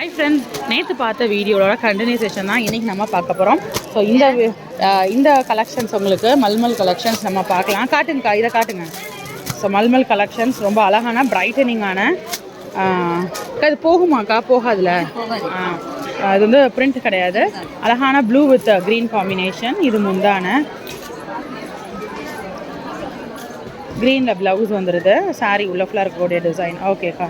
Hi friends நேற்று பார்த்த வீடியோவோட கண்டினியூசேஷன் தான் இன்றைக்கி நம்ம பார்க்க போகிறோம் ஸோ இந்த இந்த கலெக்ஷன்ஸ் உங்களுக்கு மல்மல் கலெக்ஷன்ஸ் நம்ம பார்க்கலாம். காட்டுங்கக்கா இதை காட்டுங்க. ஸோ மல்மல் கலெக்ஷன்ஸ் ரொம்ப அழகான பிரைட்டனிங்கான இது போகுமாக்கா? போகாதுல? இது வந்து பிரிண்ட் கிடையாது. அழகான ப்ளூ வித் க்ரீன் காம்பினேஷன் இது முந்தான. க்ரீனில் ப்ளவுஸ் வந்துடுது சாரி உள்ள ஃபுல்லாக இருக்கக்கூடிய டிசைன் ஓகேக்கா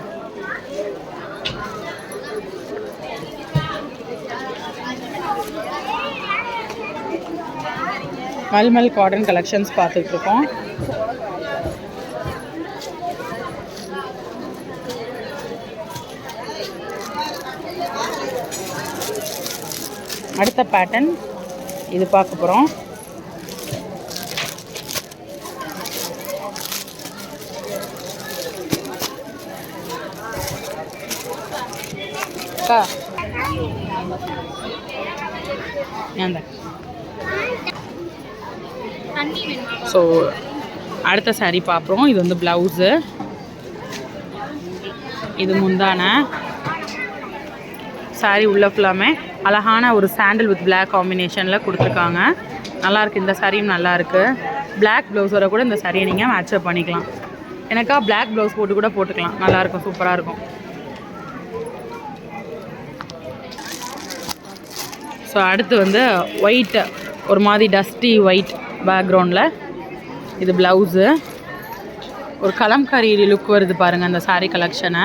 மல்மல் காட்டன் கலெக்ஷன்ஸ் பார்த்துட்டு இருக்கோம் அடுத்த பேட்டர்ன் இது பார்க்க போகிறோம் அக்கா. ஏன்டா ஸோ அடுத்த saree பார்ப்போம். இது வந்து ப்ளவுஸு இது முந்தான. Saree உள்ள ஃபுல்லாமே அழகான ஒரு சாண்டில் வித் பிளாக் காம்பினேஷனில் கொடுத்துருக்காங்க. நல்லாயிருக்கு. இந்த சாரியும் நல்லாயிருக்கு. பிளாக் ப்ளவுஸோட கூட இந்த சாரியை நீங்கள் மேட்சப் பண்ணிக்கலாம். எனக்கா பிளாக் ப்ளவுஸ் போட்டு கூட போட்டுக்கலாம். நல்லாயிருக்கும். சூப்பராக இருக்கும் ஸோ அடுத்து வந்து ஒயிட் ஒரு மாதிரி டஸ்டி ஒயிட் பேக்ரவுண்டில் இது ப்ளவுஸு ஒரு கலம்காரி லுக் வருது பாருங்கள் அந்த சாரீ கலெக்ஷனை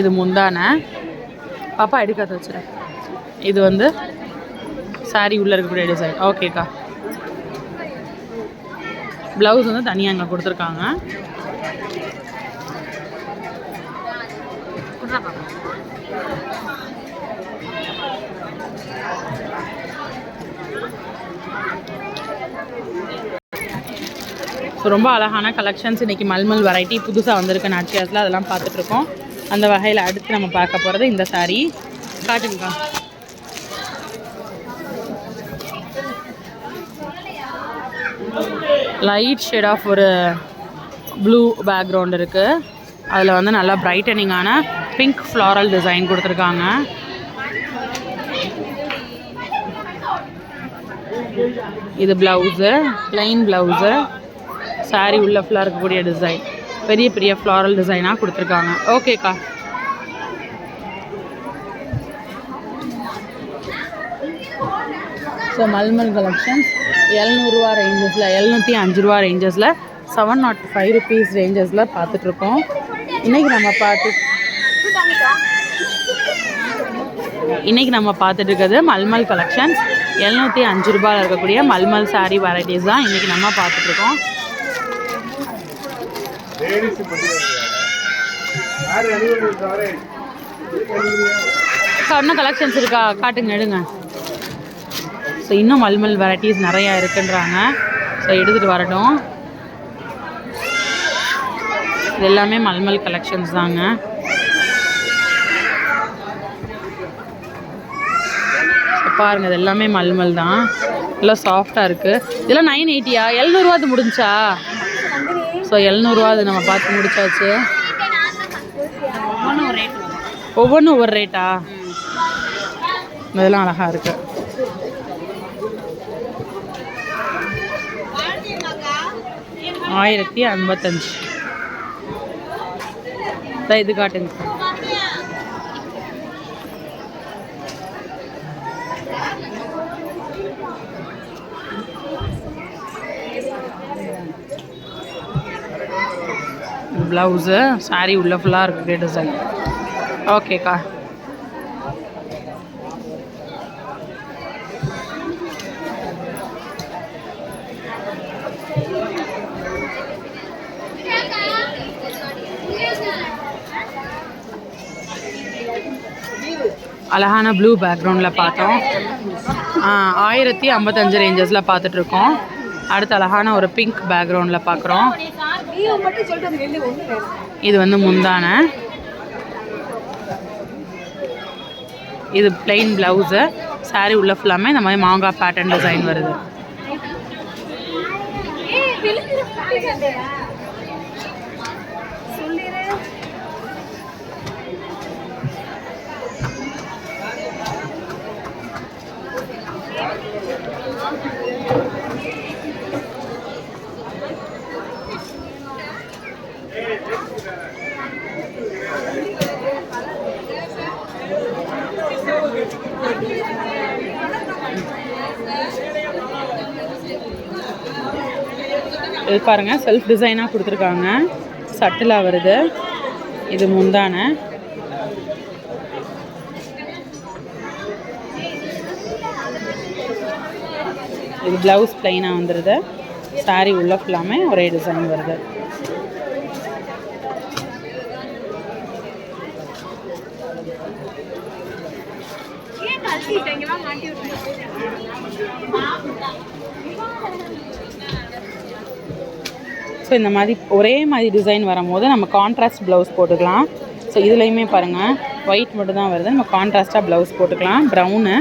இது முந்தான. பாப்பா எடுக்காத வச்சுரு. இது வந்து சாரீ உள்ளே இருக்கக்கூடிய டிசைன் ஓகேக்கா ப்ளவுஸ் வந்து தனியாக அங்கே கொடுத்துருக்காங்க. ஸோ ரொம்ப அழகான கலெக்ஷன்ஸ் இன்றைக்கி மல்மல் வெரைட்டி புதுசாக வந்திருக்கு நாச்சியாஸில் அதெல்லாம் பார்த்துட்ருக்கோம். அந்த வகையில் அடுத்து நம்ம பார்க்க போகிறது இந்த சாரீ காட்டுங்கக்கா. லைட் ஷேட் ஆஃப் ஒரு ப்ளூ பேக்ரவுண்ட் இருக்குது அதில் வந்து நல்லா பிரைட்டனிங்கான பிங்க் ஃப்ளாரல் டிசைன் கொடுத்துருக்காங்க. இது ப்ளவுஸு ப்ளைன் ப்ளவுஸு saree உள்ள ஃபுல்லாக இருக்கக்கூடிய டிசைன் பெரிய பெரிய ஃப்ளாரல் டிசைனாக கொடுத்துருக்காங்க. ஓகேக்கா ஸோ மல்மல் கலெக்ஷன்ஸ் எழுநூறுவா ரேஞ்சஸில் எழுநூற்றி அஞ்சு ரூபா ரேஞ்சஸில் செவன் நாட் ஃபைவ் ருபீஸ் ரேஞ்சஸில் பார்த்துட்ருக்கோம். இன்றைக்கி நம்ம பார்த்து இன்றைக்கி நம்ம பார்த்துட்டு இருக்கிறது மல்மல் கலெக்ஷன்ஸ் எழுநூற்றி அஞ்சு ரூபாயில் இருக்கக்கூடிய மல்மல் saree வெரைட்டிஸ் தான் இன்றைக்கி நம்ம பார்த்துட்ருக்கோம். இன்னும் கலெக்ஷன்ஸ் இருக்கா? காட்டுங்க எடுங்க. ஸோ இன்னும் மல்மல் வெரைட்டிஸ் நிறையா இருக்குன்றாங்க. ஸோ எடுத்துகிட்டு வரட்டும். இது எல்லாமே மல்மல் கலெக்ஷன்ஸ் தாங்க. பாருங்க இது எல்லாமே மல்மல் தான். எல்லாம் சாஃப்டாக இருக்குது இதெல்லாம் நைன் எயிட்டியா எழுநூறுவாது முடிஞ்சா? ஸோ எழுநூறுவா அது நம்ம பார்த்து முடிச்சாச்சு. ஒவ்வொன்றும் ஒவ்வொரு ரேட்டா இதெல்லாம் அழகாக இருக்கு. ஆயிரத்தி ஐம்பத்தஞ்சு. இது காட்டுங்க. ப்ளவுஸு சாரீ உள்ள ஃபுல்லாக இருக்கு டிசைன் ஓகேக்கா அழகான ப்ளூ பேக்ரவுண்டில் பார்த்தோம். ஆயிரத்தி ஐம்பத்தஞ்சு ரேஞ்சஸில் பார்த்துட்ருக்கோம் அடுத்து அழகான ஒரு பிங்க் பேக்ரவுண்டில் பார்க்குறோம். இது வந்து முந்தான. இது பிளெயின் ப்ளவுஸு சாரி உள்ள ஃபுல்லாமே இந்த மாதிரி மாங்காய் பேட்டர்ன் டிசைன் வருது. இது பாருங்கள் செல்ஃப் டிசைனாக கொடுத்துருக்காங்க. சட்டிலாக வருது. இது முந்தான. இது ப்ளவுஸ் ப்ளைனாக வந்துடுது சாரி உள்ள ஃபுல்லாமே ஒரே டிசைன் வருது. ஸோ இந்த மாதிரி ஒரே மாதிரி டிசைன் வரும்போது நம்ம கான்ட்ராஸ்ட் ப்ளவுஸ் போட்டுக்கலாம். ஸோ இதுலேயுமே பாருங்கள் ஒயிட் மட்டும் தான் வருது. நம்ம கான்ட்ராஸ்ட்டாக ப்ளவுஸ் போட்டுக்கலாம். ப்ரௌனு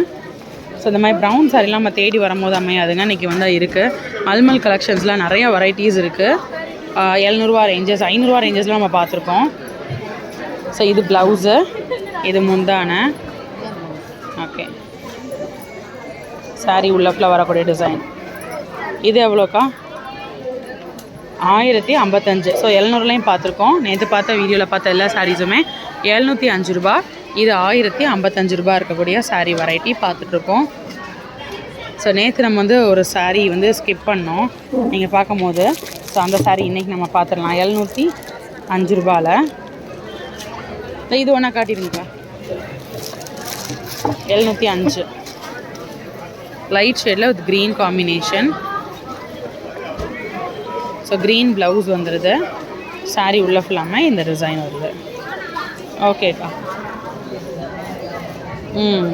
ஸோ இந்த மாதிரி ப்ரௌன் சாரிலாம் நம்ம தேடி வரும்போது அமையாதுங்க. இன்றைக்கி வந்து இருக்குது அல்மல் கலெக்ஷன்ஸ்லாம் நிறைய வெரைட்டிஸ் இருக்குது எழுநூறுவா ரேஞ்சஸ் ஐநூறுரூவா ரேஞ்சஸ்லாம் நம்ம பார்த்துருக்கோம். ஸோ இது ப்ளவுஸு இது முந்தான. ஓகே சாரி உள்ள வரக்கூடிய டிசைன் இது எவ்வளோக்கா? ஆயிரத்தி ஐம்பத்தஞ்சு. ஸோ எழுநூறுலையும் பார்த்துருக்கோம். நேற்று பார்த்த வீடியோவில் பார்த்த எல்லா சாரீஸுமே எழுநூற்றி அஞ்சு ரூபா. இது ஆயிரத்தி ஐம்பத்தஞ்சு ரூபா இருக்கக்கூடிய சாரீ வெரைட்டி பார்த்துட்ருக்கோம். ஸோ நேற்று நம்ம வந்து ஒரு சாரீ வந்து ஸ்கிப் பண்ணோம். நீங்கள் பார்க்கும்போது ஸோ அந்த சாரீ இன்றைக்கி நம்ம பார்த்துடலாம். எழுநூற்றி அஞ்சு ரூபாவில் இது ஒன்றா காட்டிடுங்கக்கா எழுநூற்றி அஞ்சு லைட் ஷேடில் with green combination so green blouse வந்துடுது saree உள்ள ஃபுல்லாமல் இந்த டிசைன் வருது. ஓகேக்கா ம்.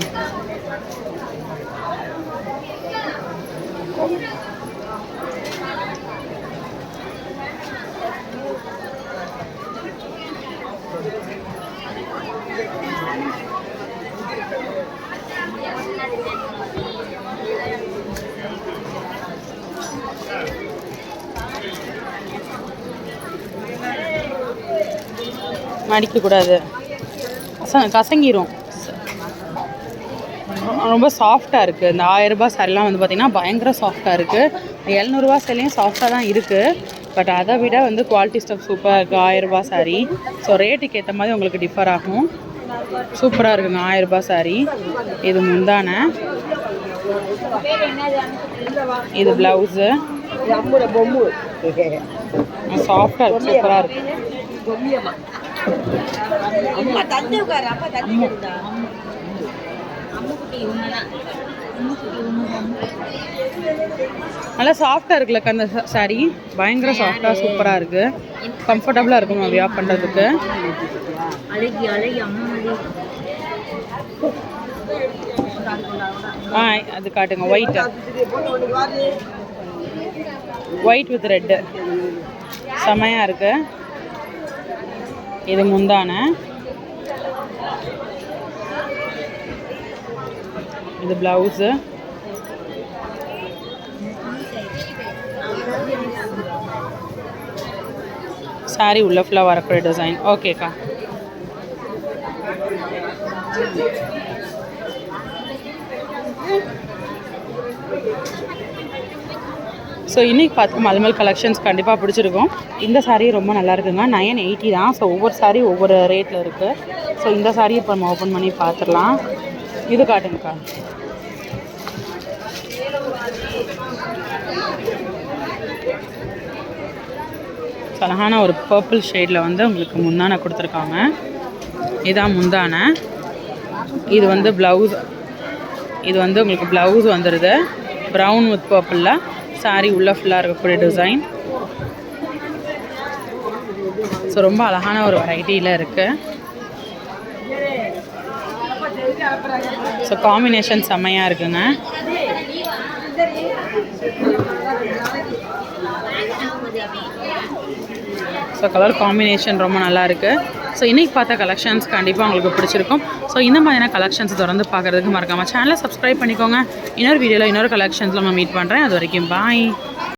மடிக்கக்கூடாது கச கசங்கிரும். ரொம்ப சாஃப்டாக இருக்குது இந்த ஆயிரரூபா சாரிலாம் வந்து பார்த்திங்கன்னா பயங்கர சாஃப்டாக இருக்குது எழுநூறுபா சேலையும் சாஃப்டாக தான் இருக்குது பட் அதை விட வந்து குவாலிட்டி ஸ்டஃப் சூப்பராக இருக்குது ஆயிரரூபா சாரி ஸோ ரேட்டுக்கு ஏற்ற மாதிரி உங்களுக்கு டிஃபர் ஆகும். சூப்பராக இருக்குங்க ஆயிரரூபா சாரி இது முந்தான. இது ப்ளவுஸு சாஃப்டாக இருக்கு. சூப்பராக இருக்குது அம்மா தந்து உட்காரு அப்பா தந்து இருந்தா அம்முக்குட்டி ஒண்ணுதான் நல்லா சாஃப்டாக இருக்குல்லக்கா அந்த சாரி பயங்கர சாஃப்டாக சூப்பராக இருக்குது கம்ஃபர்டபுளாக இருக்கும் நம்ம வியா பண்ணுறதுக்கு அழகி அழகி. ஆ அது காட்டுங்க ஒயிட் ஒயிட் வித் ரெட்டு செமையாக இருக்கு. இது முந்தான. இது ப்ளவுஸு சாரி உள்ள ஃபுல்லாக வரக்கூடிய டிசைன் ஓகேக்கா ஸோ இன்றைக்கி பார்த்து மல்மல் கலெக்ஷன்ஸ் கண்டிப்பாக பிடிச்சிருக்கும். இந்த saree ரொம்ப நல்லா இருக்குங்க. நயன் எயிட்டி தான். ஸோ ஒவ்வொரு சாரீ ஒவ்வொரு ரேட்டில் இருக்குது ஸோ இந்த saree இப்போ நம்ம ஓப்பன் பண்ணி பார்த்துடலாம். இது காட்டுங்கக்கா. அழகான ஒரு பர்பிள் ஷேடில் வந்து உங்களுக்கு முந்தான கொடுத்துருக்காங்க. இதான் முந்தானை. இது வந்து ப்ளவுஸ் இது வந்து உங்களுக்கு ப்ளவுஸ் வந்துடுது ப்ரௌன் வித் பர்பிளில் saree உள்ள ஃபுல்லாக இருக்கக்கூடிய டிசைன் ஸோ ரொம்ப அழகான ஒரு வெரைட்டியில் இருக்குது ஸோ காம்பினேஷன் செம்மையாக இருக்குங்க. ஸோ கலர் காம்பினேஷன் ரொம்ப நல்லா இருக்குது ஸோ இன்றைக்கி பார்த்த கலெக்ஷன்ஸ் கண்டிப்பாக உங்களுக்கு பிடிச்சிருக்கும். ஸோ இந்த மாதிரியான கலெக்ஷன்ஸ் தொடர்ந்து பார்க்குறதுக்கு மறக்காமல் சேனலை சப்ஸ்கிரைப் பண்ணிக்கோங்க. இன்னொரு வீடியோவில் இன்னொரு கலெக்ஷன்ஸில் நான் மீட் பண்ணுறேன் அது வரைக்கும் பாய்